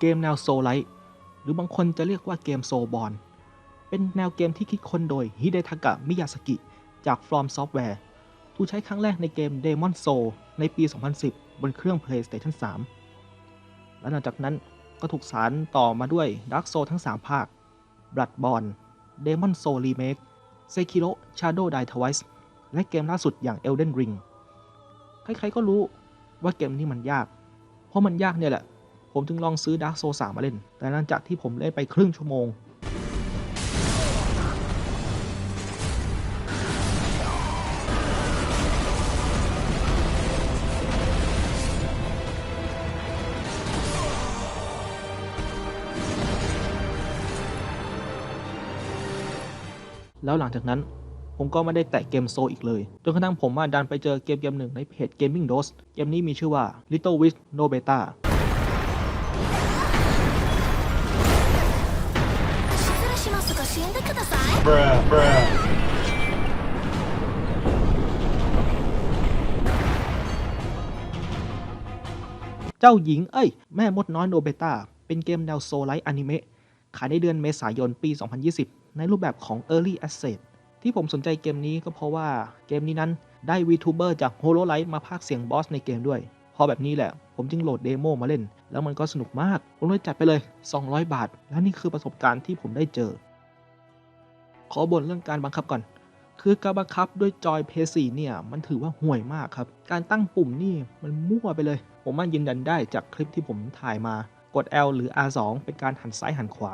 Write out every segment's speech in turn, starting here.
เกมแนวโซลไลท์หรือบางคนจะเรียกว่าเกมโซบอลเป็นแนวเกมที่คิดค้นโดยฮิเดทากะมิยาสกิจาก From Software ถูกใช้ครั้งแรกในเกม Demon Soul ในปี 2010 บนเครื่อง PlayStation 3 และหลังจากนั้นก็ถูกสารต่อมาด้วย Dark Soul ทั้ง 3 ภาค Bloodborne Demon Soul Remake Sekiro Shadow Die Twice และเกมล่าสุดอย่าง Elden Ring ใครๆก็รู้ว่าเกมนี้มันยาก เพราะมันยากเนี่ยแหละ ผมจึงลองซื้อ Dark Soul 3มาเล่น แต่หลังจากที่ผมเล่นไปครึ่งชั่วโมง แล้วหลังจากนั้นผมก็ไม่ได้แตะเกมโซอีกเลย จนกระทั่งผมมาดันไปเจอเกมเกมหนึ่งในเพจ Gaming Dose เกมนี้มีชื่อว่า Little Witch No Beta Bruh, bruh. เจ้าหญิง เอ้ย แม่มดน้อยโนเบต้า เป็นเกมแนวโซลไลท์อนิเมะ ขายในเดือนเมษายนปี 2020 ในรูปแบบของ Early Access ที่ผมสนใจเกมนี้ก็เพราะว่าเกมนี้นั้นได้ VTuber จาก HoloLight มาพากเสียงบอสในเกมด้วย พอแบบนี้แหละ ผมจึงโหลดเดโมมาเล่น แล้วมันก็สนุกมาก ผมเลยจัดไปเลย 200 บาท และนี่คือประสบการณ์ที่ผมได้เจอ อบ่นเรื่องการบังคับก่อน คือการบังคับด้วยจอยเพย์สีเนี่ยมันถือว่าห่วยมากครับ การตั้งปุ่มนี่มันมั่วไปเลย ผมมันยืนยันได้จากคลิปที่ผมถ่ายมา กด L หรือ R2 เป็นการหันซ้ายหันขวา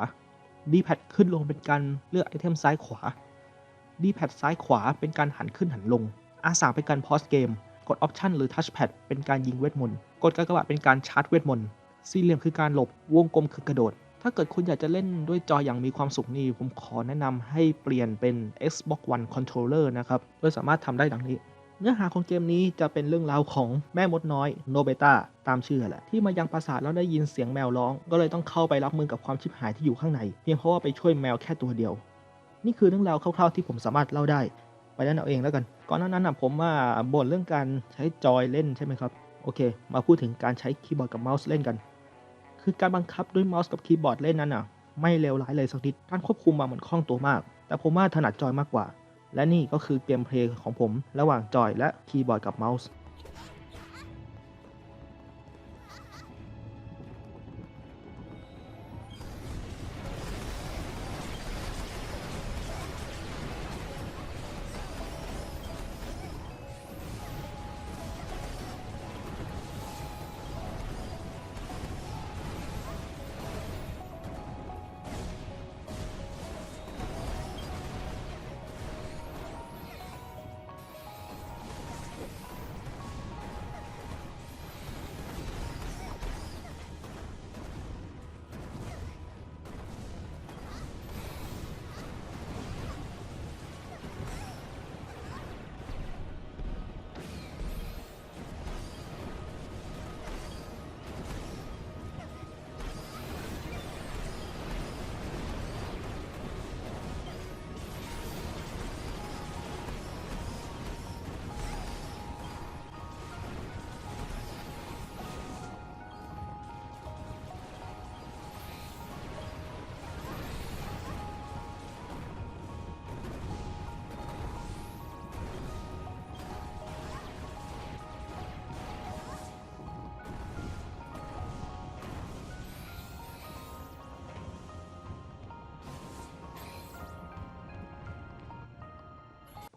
D-pad ขึ้นลงเป็นการเลือกไอเทมซ้ายขวา D-pad ซ้ายขวาเป็นการหันขึ้นหันลง R3 เป็นการพอสเกม กด Option หรือ Touchpad เป็นการยิงเวทมนต์ กดกากบาทเป็นการชาร์จเวทมนต์ สี่เหลี่ยมคือการหลบ วงกลมคือกระโดด ถ้าเกิดคุณอยากจะเล่นด้วยจออย่างมีความสุขนี่ผมขอแนะนำให้เปลี่ยนเป็น Xbox One Controller นะครับ โดยสามารถทำได้ดังนี้ เนื้อหาของเกมนี้จะเป็นเรื่องราวของแม่มดน้อยโนเบตาตามชื่อแหละ ที่มายังปราสาทแล้วได้ยินเสียงแมวร้อง ก็เลยต้องเข้าไปรับมือกับความชิบหายที่อยู่ข้างใน เพียงเพราะว่าไปช่วยแมวแค่ตัวเดียว นี่คือเรื่องราวคร่าวๆที่ผมสามารถเล่าได้ ไปเล่นเอาเองแล้วกัน ก่อนหน้านั้นนะผมว่าบ่นเรื่องการใช้จอยเล่นใช่ไหมครับ โอเค มาพูดถึงการใช้คีย์บอร์ดกับเมาส์เล่นกัน คือการบังคับด้วยเมาส์กับคีย์บอร์ดเล่นนั้นอะ ไม่เลวร้ายเลยสักนิดการควบคุมมาเหมือนคล่องตัวมาก แต่ผมว่าถนัดจอยมากกว่า และนี่ก็คือเกมเพลย์ของผม ระหว่างจอยและคีย์บอร์ดกับเมาส์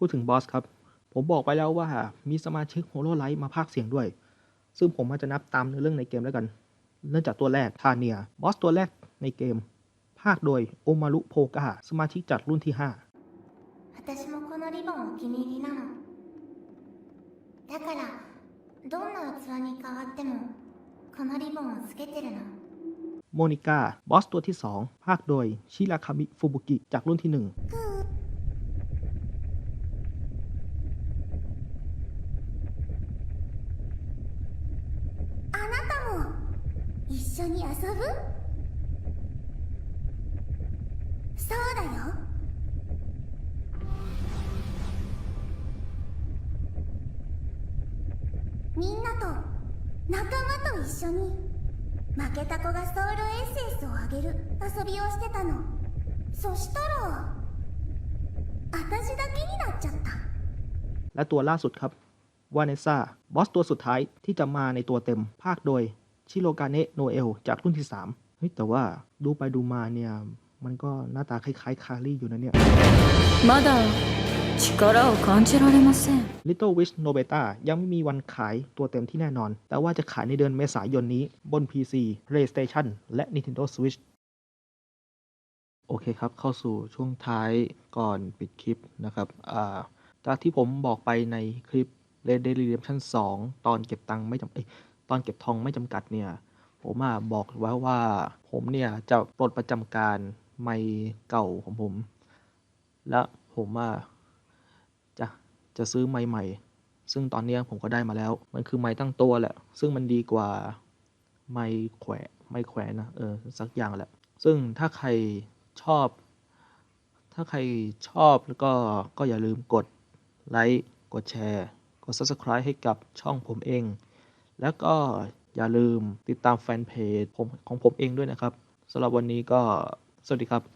ดถึงบอสครับ ผมบอกไปแล้วว่ามีสมาชิกโฮโลไลท์มาพากย์เสียงด้วย ซึ่งผมอาจจะนับตามเนื้อเรื่องในเกมแล้วกัน เริ่มจากตัวแรกทาเนีย บอสตัวแรกในเกม ภาคโดยโอมารุโพกาสมาชิกจากรุ่นที่ 5私もこのリボンお気に入りなのだからどんな器に変わってもこのリボンをつけてるの โมนิก้า บอสตัวที่ 2 ภาคโดยชิราคามิฟูบุกิ จากรุ่นที่ 1 に遊ぶそうだよみんなと仲間と一緒に 負けた子がソウルエッセンスをあげる遊びをしてたのそしたら私だけになっちゃった และตัวล่าสุดครับวาเนซ่าบอสตัวสุดท้ายที่จะมาในตัวเต็ม ภาคโดย ชิโรกาเนะโนเอลจากรุ่นที่ 3 เฮ้ย แต่ว่าดูไปดูมาเนี่ย มันก็หน้าตาคล้ายๆ คารี่อยู่นะเนี่ย まだ力を感じられません Little Witch Nobeta ยังไม่มีวันขายตัวเต็มที่แน่นอน แต่ว่าจะขายในเดือนเมษายนนี้บน PC PlayStation และ Nintendo Switch โอเคครับ เข้าสู่ช่วงท้ายก่อนปิดคลิปนะครับอ่าจากที่ผมบอกไปในคลิป Red Dead Redemption 2 ตอนเก็บตังค์ไม่จำเอ้ย ตอนเก็บทองไม่จำกัดเนี่ย ผมอะบอกไว้ว่าผมเนี่ยจะปลดประจำการไมค์เก่าของผม และผมอะจะจะซื้อไมค์ใหม่ ซึ่งตอนนี้ผมก็ได้มาแล้ว มันคือไม้ตั้งตัวแหละ ซึ่งมันดีกว่าไม้แขวะไม้แขวนนะเออสักอย่างแหละ ซึ่งถ้าใครชอบ ถ้าใครชอบแล้วก็ก็อย่าลืมกดไลค์กดแชร์ กด Subscribe ให้กับช่องผมเอง แล้วก็อย่าลืมติดตามแฟนเพจผมของผมเองด้วยนะครับสำหรับวันนี้ก็สวัสดีครับ